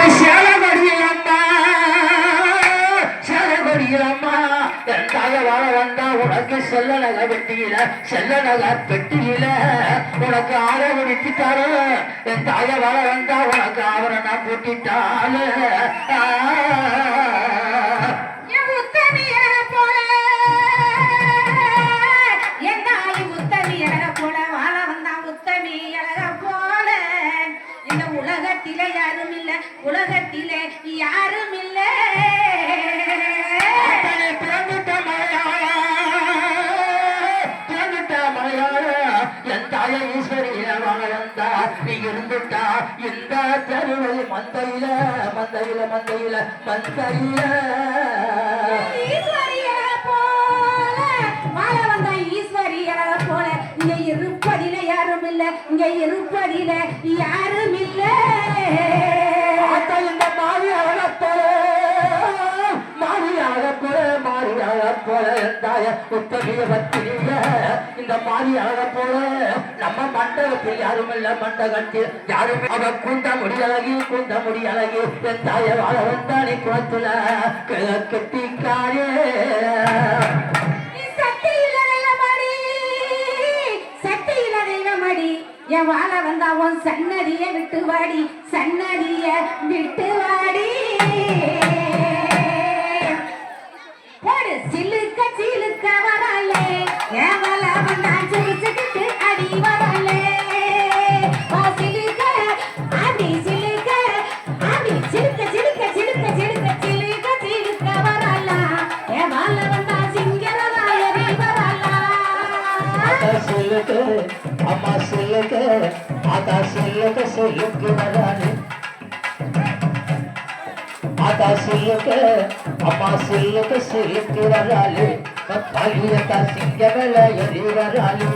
அது சேலகடியம்மா என் தாய வாழ வந்தா உனக்கு செல்ல நகை வெட்டியில செல்ல பெட்டியில உனக்கு ஆட என் தாய வாழ வந்தா உனக்கு ஆவரணம் பூட்டிட்டாரு. மந்தையில மந்தையில மந்தையில மந்தையில. ஈஸ்வரிய இங்க இருப்பதிலே யாரும் இல்ல இங்க இருப்பதிலே யாரும் இல்லை போல தாய உத்தமிய பத்திரிக இந்த மாரியாக போல நம்ம மண்டபத்தில் யாரும் இல்ல மண்டகத்தில் யாரும். அவ குந்த முடியழகி குந்த முடியழகி என் தாய வாழ வந்தானே குளத்துல. கட்டிக்காரே நீ சக்தியில தெய்வமடி, சக்தியில என் வாழ வந்தா உன் சன்னதிய விட்டு வாடி சன்னதிய விட்டு வாடி. ஆத்தா அம்மா சொல்லுக்கு ஆத்தா சொல்லுக்கு சொல்லுக்கு வரானே ஆத்தா சொல்லுக்கு அம்மா சொல்லுக்கு சொல்லுக்கு வராளே காளியத்தா சிங்கமல எரி வராளே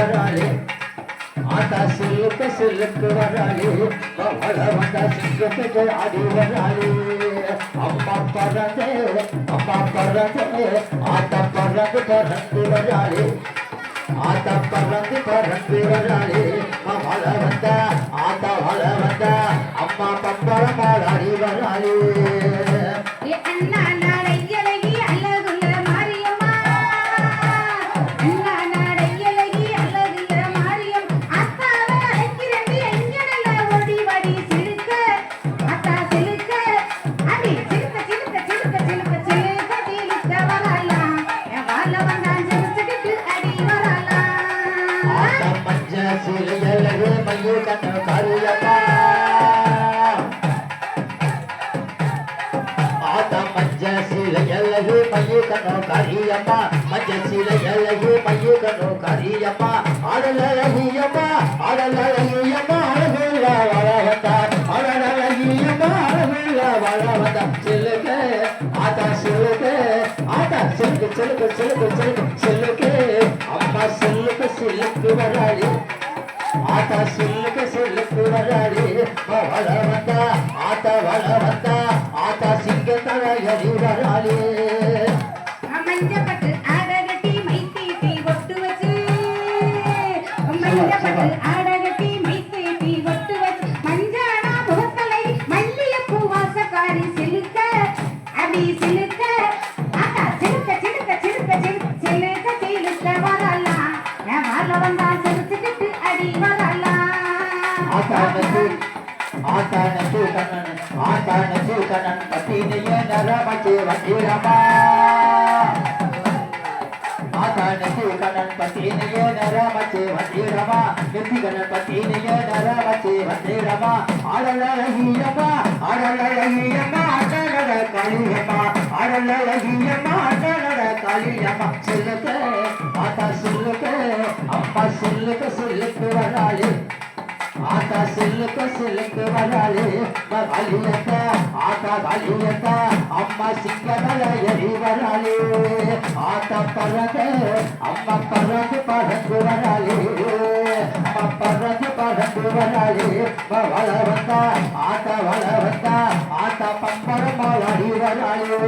வராளே. ஆட்டா சொல்லுக்கு சொல்லுக்கு வராளே. வள வந்தா சிங்கத்துக்கு அடி வராளே. அம்மா பறந்து அம்மா பறந்து ஆட்டா பறந்து பறந்து வராளே. ஆட்டா பறந்து பறந்து வராளே. வள வந்தா ஆத்தா வள வந்தா அம்மா பம்பரம் ஆடி வராளே. அண்ணா ஆத்தா மஞ்ச சிலையழகு மைய கண்ண காரியம்மா ஆத்தா மஞ்ச சிலையழகு மைய கண்ண காரியம்மா மஞ்ச சிலையழகு மைய கண்ண காரியம்மா ஆடலழகியம்மா ஆடலழகியம்மா அழகுள்ள வாழ வந்தா ஆடலழகியம்மா அழகுள்ள வாழ வந்தா சிலுக்கு ஆத்தா சிலுக்கு ஆத்தா சிலுக்கு. அம்மா சிலுக்கு சிலுக்கு வராளி. ஆத்தா சொல்லுக்கு சொல்லுக்கு வராளி வள வந்தா ஆத்தா வள வந்தா ஆத்தா சிங்கத்தல எரி வராளி மஞ்சப்பட்டு ஆடகட்டி மைத்தீட்டி ஒட்டு வச்சு. மஞ்சப்பட்டு ஆத்தா நச்சு கண்ணன் பத்தினிய நரமச்சு வண்டிரமா ஆத்தா நச்சு பத்தினிய நரமச்சு வண்டிரமா நெத்தி பத்தினிய நரமச்சு வண்டிரமா ஆடலழகியம்மா ஆடலழகியம்மா அண்ணனட காளியம்மா ஆடலழகியம்மா அண்ணனட காளியம்மா சொல்லுக்கு ஆத்தா சொல்லுக்கு அம்மா சொல்லுக்கு சொல்லுக்கு வராளே ಆತ ಸಿಲುಕ ಸಿಲುಕು ಬರಲಿ ಬರಲಿಯತ್ತ ಆತ ಬಲಿಯತ್ತ ಅಮ್ಮ ಸಿಕ್ಕದಳ ಎರಿ ಬರಲಿ ಆತ ಪರದೆ ಅಮ್ಮ ಪರದು ಪರದು ಬರಲಿ ಅಮ್ಮ ಪರದು ಪರದು ಬರಲಿ ಬಲವಂತ ಆತ ಬಲವಂತ ಆತ ಪಪ್ಪರ ಬರಲಿ ಬರಲಿ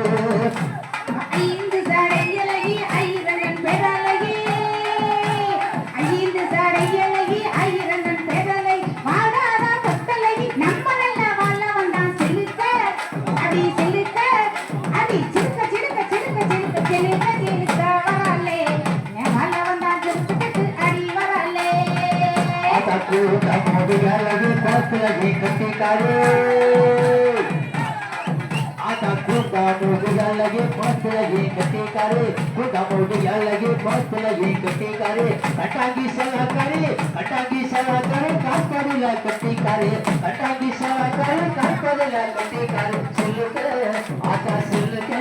ಊಟ ಮೋಡಿಗಳಾಗಿ ಪಾತ್ರಗೆ ಕಟ್ಟಿದ್ದಾರೆ ಆತ ಕೂತ ಮೋಡಿಗಳಾಗಿ ಪಾತ್ರಗೆ ಕಟ್ಟಿದ್ದಾರೆ ಕೂತ ಮೋಡಿಗಳಾಗಿ ಪಾತ್ರಗೆ ಕಟ್ಟಿದ್ದಾರೆ ಕಟಾಗಿ ಸಲಹಕಾರಿ ಕಟಾಗಿ ಸಲಹಕಾರಿ ಕಾಪಾಡಿಲ್ಲ ಕಟ್ಟಿದ್ದಾರೆ ಕಟಾಗಿ ಸಲಹಕಾರಿ ಕಾಪಾಡಿಲ್ಲ ಕಟ್ಟಿದ್ದಾರೆ ಸಿಲ್ಲುಕೆ ಆತ ಸಿಲ್ಲುಕೆ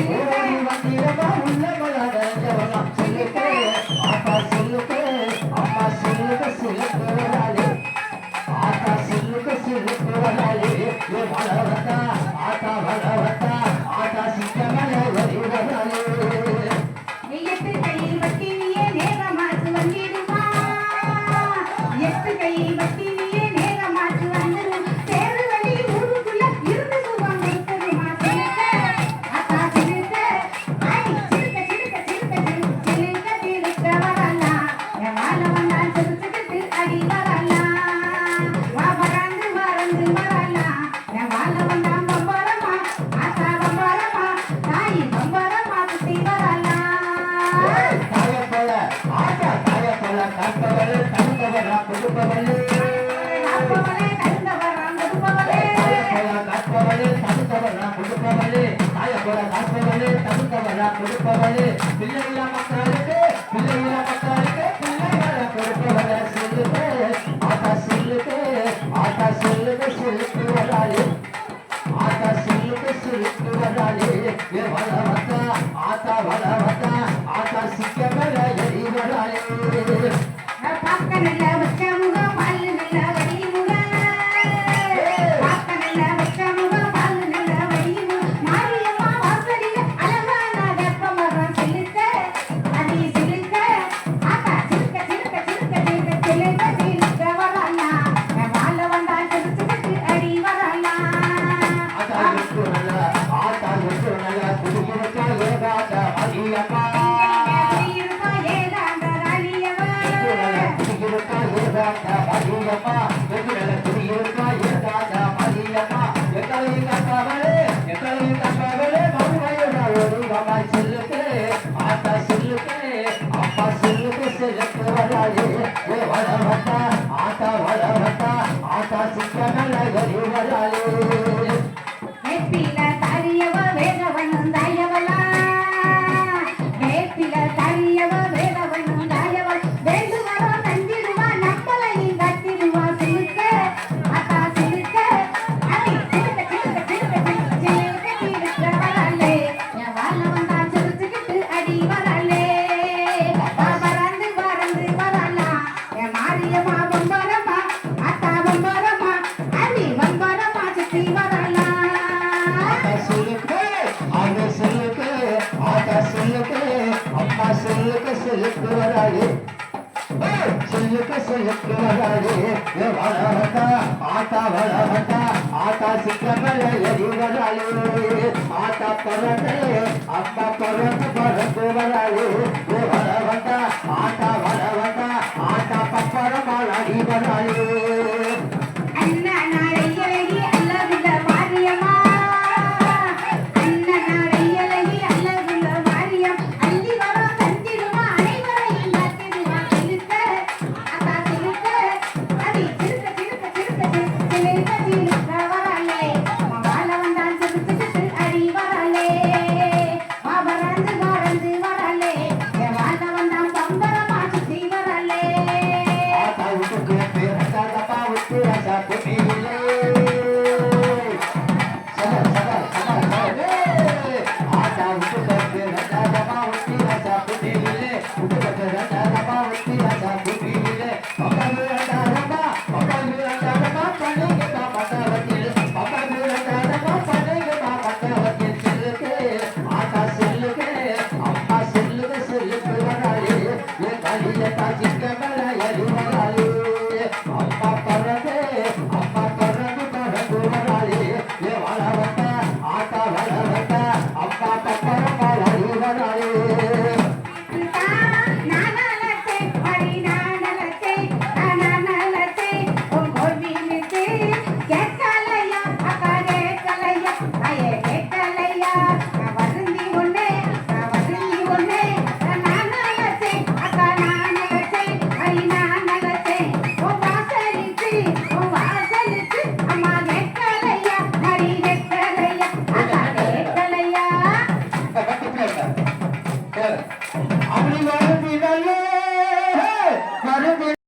கொடுப்பவளே பிள்ளை இல்லா மக்களுக்கு பிள்ளை இல்லா மக்களுக்கு பிள்ளைகளை கொடுப்பவளே சொல்லுது ஆத்தா சொல்லுது ஆத்தா சொல்லுது சுருக்குவதாலே ஆத்தா சொல்லுது சுருக்குவதாலே மதுரம்மா மதுரம்மா ಆತ ಬಳ ಹಠ ಆತ ಸಿಕ್ಕ ಮೇಲೆ ಎದುರಾಳಿ ಆತ ಪರಟೆ ಅಪ್ಪ ಪರಟ ಪರಟು ಬರಲಿ